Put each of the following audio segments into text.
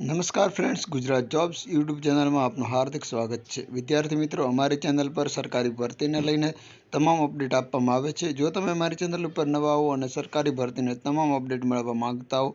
નમસ્કાર friends Gujarat jobs YouTube ચેનલમાં આપનું હાર્દિક સ્વાગત છે. વિદ્યાર્થી મિત્રો, અમારી ચેનલ પર સરકારી ભરતીને લઈને તમામ અપડેટ આપવામાં આવે છે. જો તમે મારી ચેનલ ઉપર નવા હો અને સરકારી ભરતીને તમામ અપડેટ મેળવવા માગતા હો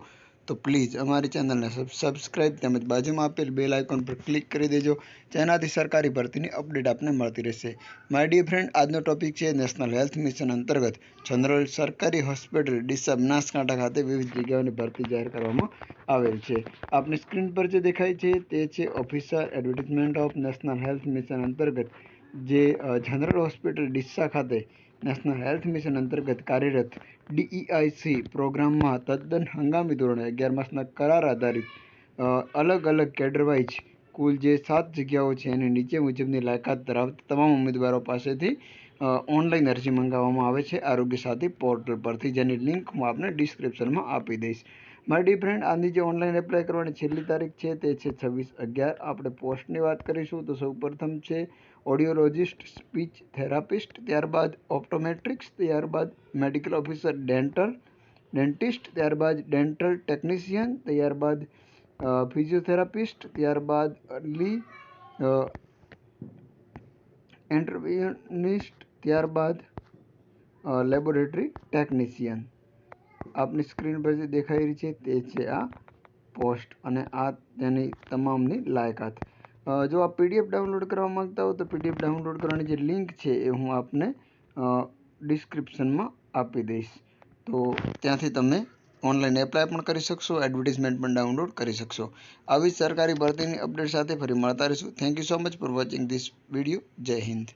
તો પ્લીઝ અમારી ચેનલને સબસ્ક્રાઈબ તેમજ બાજુમાં આપેલ બેલ આઇકોન પર ક્લિક કરી દેજો, જેનાથી સરકારી ભરતીની અપડેટ આપને મળતી રહેશે. માય ડિયર ફ્રેન્ડ આજનો ટોપિક છે નેશનલ હેલ્થ મિશન અંતર્ગત જનરલ સરકારી હોસ્પિટલ ડીસા બનાસકાંઠા ખાતે વિવિધ જગ્યાઓની ભરતી જાહેર કરવામાં આવેલ છે. આપની સ્ક્રીન પર જે દેખાય છે તે છે officer advertisement of national health mission અંતર્ગત જે જનરલ હોસ્પિટલ ડીસા ખાતે નેશનલ હેલ્થ મિશન અંતર્ગત કાર્યરત ડીઈઆઈસી પ્રોગ્રામમાં તદ્દન હંગામી ધોરણે અગિયાર માસના કરાર આધારિત અલગ અલગ કેડરવાઇઝ કુલ જે સાત જગ્યાઓ છે એની નીચે મુજબની લાયકાત ધરાવતા તમામ ઉમેદવારો પાસેથી ઓનલાઈન અરજી મંગાવવામાં આવે છે આરોગ્ય સાથી પોર્ટલ પરથી, જેની લિંક હું આપને ડિસ્ક્રિપ્શનમાં આપી દઈશ. માય ડી ફ્રેન્ડ આની જે ઓનલાઈન એપ્લાય કરવાની છેલ્લી તારીખ છે તે છે છવ્વીસ અગિયાર. આપણે પોસ્ટની વાત કરીશું તો સૌ પ્રથમ છે ઓડિયોલોજિસ્ટ સ્પીચ થેરાપિસ્ટ ત્યારબાદ ઓપ્ટોમેટ્રિક્સ ત્યારબાદ મેડિકલ ઓફિસર ડેન્ટલ ડેન્ટિસ્ટ ત્યારબાદ ડેન્ટલ ટેકનિશિયન ત્યારબાદ ફિઝિયોથેરાપિસ્ટ ત્યારબાદ અર્લી એન્ટરપ્રિયનિસ્ટ ત્યારબાદ લેબોરેટરી ટેકનિશિયન આપની સ્ક્રીન પર જે દેખાઈ રહી છે તે છે આ પોસ્ટ અને આ તેની તમામની લાયકાત. જો આ પીડીએફ ડાઉનલોડ કરવા માંગતા હો તો પીડીએફ ડાઉનલોડ કરવાની જે લિંક છે એ હું આપને ડિસ્ક્રિપ્શનમાં આપી દઈશ. તો ત્યાંથી તમે ઓનલાઈન એપ્લાય પણ કરી શકશો એડવર્ટિઝમેન્ટ પણ ડાઉનલોડ કરી શકશો. આવી સરકારી ભરતીની અપડેટ સાથે ફરી મળતા રહીશું. Thank you so much for watching this video Jai Hind